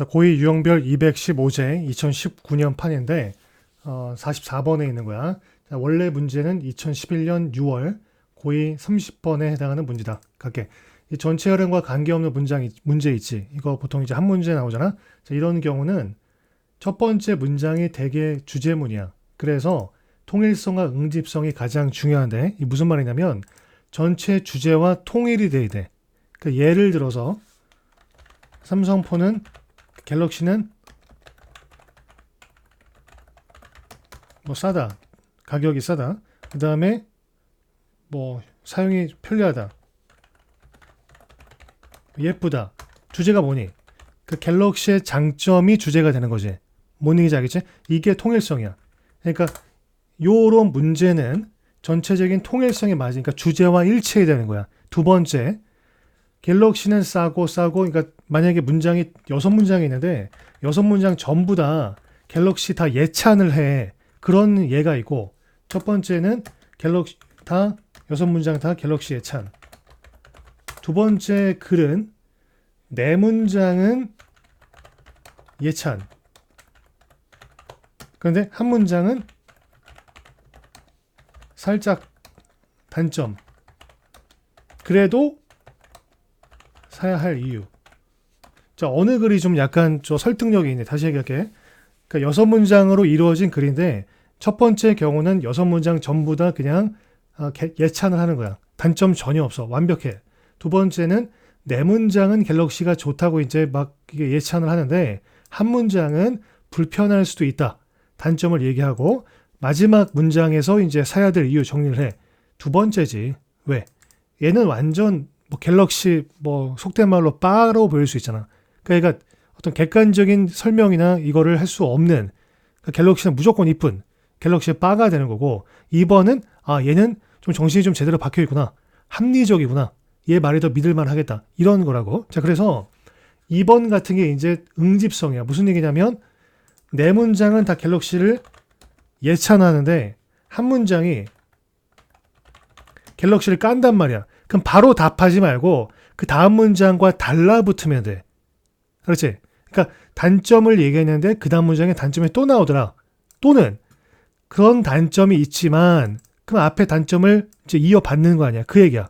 자, 고위 유형별 215제 2019년 판인데 어, 44번에 있는 거야. 자, 원래 문제는 2011년 6월 고위 30번에 해당하는 문제다. 갈게. 이 전체 흐름과 관계없는 문장 문제 있지. 이거 보통 이제 한 문제 나오잖아. 자, 이런 경우는 첫 번째 문장이 대개 주제문이야. 그래서 통일성과 응집성이 가장 중요한데 이 무슨 말이냐면 전체 주제와 통일이 돼야 돼. 그 예를 들어서 삼성폰은 갤럭시는 뭐 싸다. 가격이 싸다. 그 다음에 뭐 사용이 편리하다. 예쁘다. 주제가 뭐니? 그 갤럭시의 장점이 주제가 되는 거지. 뭔 얘기인지 알겠지? 이게 통일성이야. 그러니까 요런 문제는 전체적인 통일성에 맞으니까 주제와 일치해야 되는 거야. 두 번째, 갤럭시는 싸고 싸고 그러니까 만약에 문장이 여섯 문장이 있는데 여섯 문장 전부 다 갤럭시 다 예찬을 해. 그런 예가 있고 첫 번째는 갤럭시 다 여섯 문장 다 갤럭시 예찬. 두 번째 글은 네 문장은 예찬. 그런데 한 문장은 살짝 단점. 그래도 사야 할 이유. 자, 어느 글이 좀 약간 저 설득력이 있네. 다시 얘기할게. 그러니까 여섯 문장으로 이루어진 글인데 첫 번째 경우는 여섯 문장 전부 다 그냥 아, 개- 예찬을 하는 거야. 단점 전혀 없어. 완벽해. 두 번째는 네 문장은 갤럭시가 좋다고 이제 막 예찬을 하는데 한 문장은 불편할 수도 있다. 단점을 얘기하고 마지막 문장에서 이제 사야 될 이유 정리를 해. 두 번째지. 왜? 얘는 완전 뭐 갤럭시 뭐 속된 말로 빠로 보일 수 있잖아. 그러니까 어떤 객관적인 설명이나 이거를 할 수 없는 그러니까 갤럭시는 무조건 이쁜 갤럭시의 빠가 되는 거고 2번은 아 얘는 좀 정신이 좀 제대로 박혀 있구나. 합리적이구나. 얘 말이 더 믿을만 하겠다. 이런 거라고. 자, 그래서 2번 같은 게 이제 응집성이야. 무슨 얘기냐면 네 문장은 다 갤럭시를 예찬하는데 한 문장이 갤럭시를 깐단 말이야. 그럼 바로 답하지 말고 그 다음 문장과 달라붙으면 돼. 그렇지? 그러니까 단점을 얘기했는데 그 다음 문장에 단점이 또 나오더라. 또는 그런 단점이 있지만 그럼 앞에 단점을 이제 이어받는 거 아니야. 그 얘기야.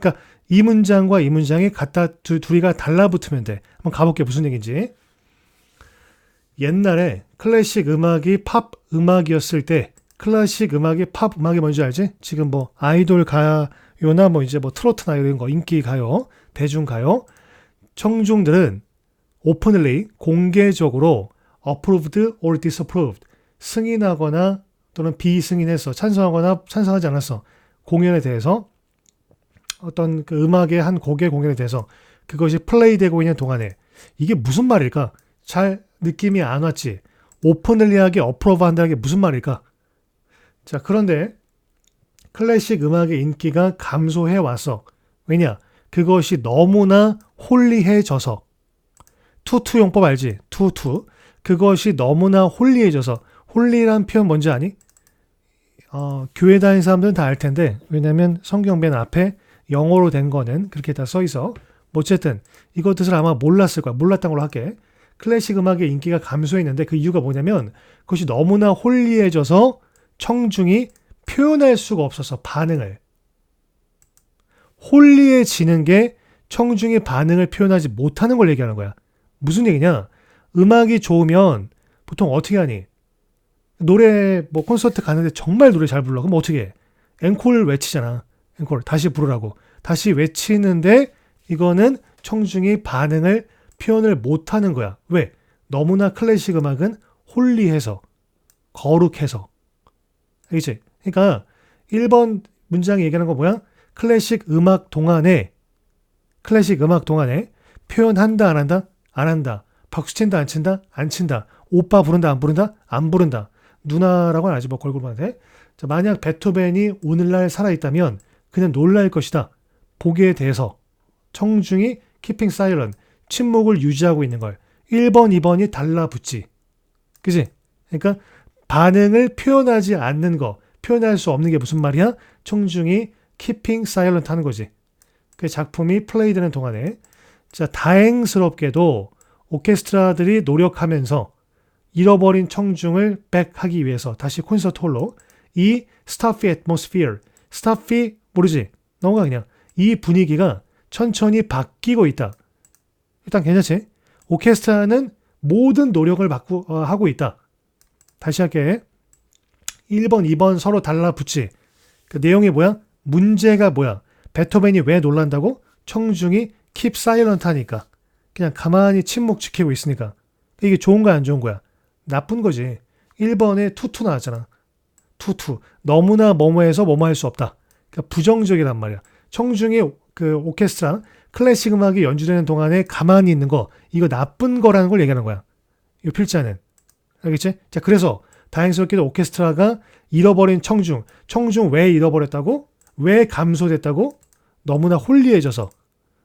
그러니까 이 문장과 이 문장이 갖다 두, 둘이가 달라붙으면 돼. 한번 가볼게 무슨 얘기인지. 옛날에 클래식 음악이 팝 음악이었을 때 클래식 음악이 팝 음악이 뭔지 알지? 지금 뭐 아이돌 가 요나 뭐 이제 뭐 트로트나 이런 거 인기 가요, 대중 가요. 청중들은 오픈리 공개적으로 approved or disapproved 승인하거나 또는 비승인해서 찬성하거나 찬성하지 않았어. 공연에 대해서 어떤 그 음악의 한 곡의 공연에 대해서 그것이 플레이되고 있는 동안에 이게 무슨 말일까? 잘 느낌이 안 왔지. 오픈을리하게 어프로브 한다는 게 무슨 말일까? 자, 그런데 클래식 음악의 인기가 감소해 왔어. 왜냐? 그것이 너무나 홀리해져서. 투투 용법 알지? 투투. 그것이 너무나 홀리해져서. 홀리란 표현 뭔지 아니? 어, 교회 다니는 사람들은 다 알 텐데. 왜냐면 성경변 앞에 영어로 된 거는 그렇게 다 써 있어. 뭐 어쨌든 이것 뜻을 아마 몰랐을 거야. 몰랐던 걸로 할게. 클래식 음악의 인기가 감소했는데 그 이유가 뭐냐면 그것이 너무나 홀리해져서 청중이 표현할 수가 없어서 반응을 홀리해지는 게 청중이 반응을 표현하지 못하는 걸 얘기하는 거야. 무슨 얘기냐? 음악이 좋으면 보통 어떻게 하니? 노래 뭐 콘서트 가는데 정말 노래 잘 불러. 그럼 어떻게 해? 앵콜 외치잖아. 앵콜 다시 부르라고. 다시 외치는데 이거는 청중이 반응을 표현을 못 하는 거야. 왜? 너무나 클래식 음악은 홀리해서 거룩해서. 알겠지? 그러니까 1번 문장이 얘기하는 거 뭐야? 클래식 음악 동안에 클래식 음악 동안에 표현한다 안 한다? 안 한다. 박수 친다 안 친다? 안 친다. 오빠 부른다 안 부른다? 안 부른다. 누나라고 하지 뭐 걸그룹한테. 자, 만약 베토벤이 오늘날 살아 있다면 그는 놀랄 것이다. 보기에 대해서 청중이 keeping silent 침묵을 유지하고 있는 걸 1번, 2번이 달라붙지. 그지? 그러니까 반응을 표현하지 않는 거, 표현할 수 없는 게 무슨 말이야? 청중이 keeping silent 하는 거지. 그 작품이 플레이되는 동안에 자, 다행스럽게도 오케스트라들이 노력하면서 잃어버린 청중을 백하기 위해서 다시 콘서트 홀로 이 스타피 애트모스피어 스타피 모르지 넘어가 그냥 이 분위기가 천천히 바뀌고 있다. 일단 괜찮지? 오케스트라는 모든 노력을 받고, 어, 하고 있다. 다시 할게. 1번, 2번 서로 달라붙지. 그 내용이 뭐야? 문제가 뭐야? 베토벤이 왜 놀란다고? 청중이 keep silent 하니까. 그냥 가만히 침묵 지키고 있으니까. 이게 좋은 거야, 안 좋은 거야? 나쁜 거지. 1번에 투투 나왔잖아. 투투. 너무나 뭐뭐해서 뭐뭐 할 수 없다. 그러니까 부정적이란 말이야. 청중이 그 오케스트라, 클래식 음악이 연주되는 동안에 가만히 있는 거, 이거 나쁜 거라는 걸 얘기하는 거야. 이 필자는. 알겠지? 자, 그래서 다행스럽게도 오케스트라가 잃어버린 청중, 청중 왜 잃어버렸다고? 왜 감소됐다고? 너무나 홀리해져서,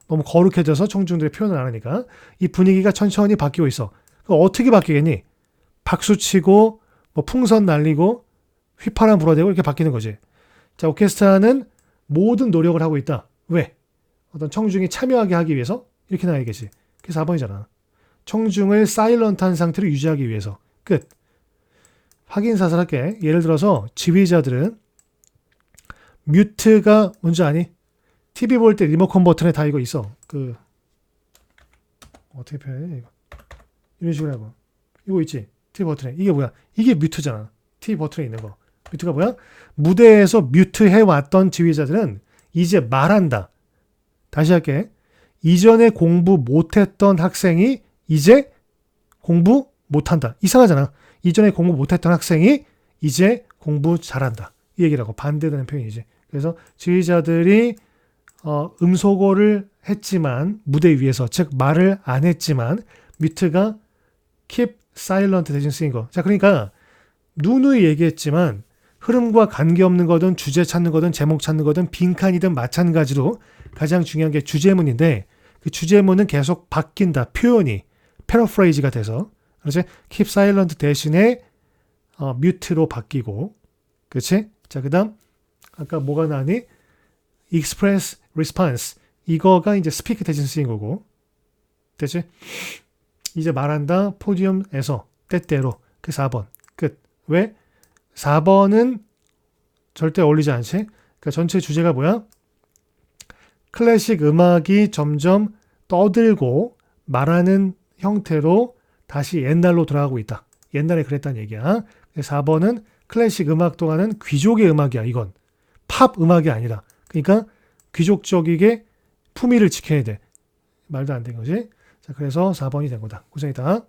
너무 거룩해져서 청중들이 표현을 안 하니까 이 분위기가 천천히 바뀌고 있어. 어떻게 바뀌겠니? 박수 치고, 뭐 풍선 날리고, 휘파람 불어대고 이렇게 바뀌는 거지. 자, 오케스트라는 모든 노력을 하고 있다. 왜? 어떤 청중이 참여하게 하기 위해서? 이렇게 나와야겠지. 그게 4번이잖아. 청중을 사일런트한 상태로 유지하기 위해서. 끝. 확인 사살할게. 예를 들어서 지휘자들은 뮤트가 뭔지 아니? TV 볼 때 리모컨 버튼에 다 이거 있어. 그 어떻게 표현해 이거? 이런 식으로 해봐. 이거 있지? TV 버튼에 이게 뭐야? 이게 뮤트잖아. TV 버튼에 있는 거. 뮤트가 뭐야? 무대에서 뮤트 해 왔던 지휘자들은 이제 말한다. 다시 할게. 이전에 공부 못했던 학생이 이제 공부 못한다. 이상하잖아. 이전에 공부 못했던 학생이 이제 공부 잘한다. 이 얘기라고 반대되는 표현이지. 그래서 지휘자들이 어, 음소거를 했지만 무대 위에서 즉 말을 안 했지만 뮤트가 keep silent 대신 쓰인 거. 자 그러니까 누누이 얘기했지만 흐름과 관계없는 거든 주제 찾는 거든 제목 찾는 거든 빈칸이든 마찬가지로 가장 중요한 게 주제문인데 그 주제문은 계속 바뀐다. 표현이 패러프레이즈가 돼서 그렇지? keep silent 대신에 어, 뮤트로 바뀌고 그렇지? 자 그 다음 아까 뭐가 나니? express response 이거가 이제 speak 대신 쓰인 거고 됐지? 이제 말한다 포디움에서 때때로 그 4번 끝. 왜? 4번은 절대 어울리지 않지? 그러니까 전체 주제가 뭐야? 클래식 음악이 점점 떠들고 말하는 형태로 다시 옛날로 돌아가고 있다. 옛날에 그랬다는 얘기야. 4번은 클래식 음악 동안은 귀족의 음악이야, 이건. 팝 음악이 아니라. 그러니까 귀족적이게 품위를 지켜야 돼. 말도 안된 거지. 자, 그래서 4번이 된 거다. 고생했다.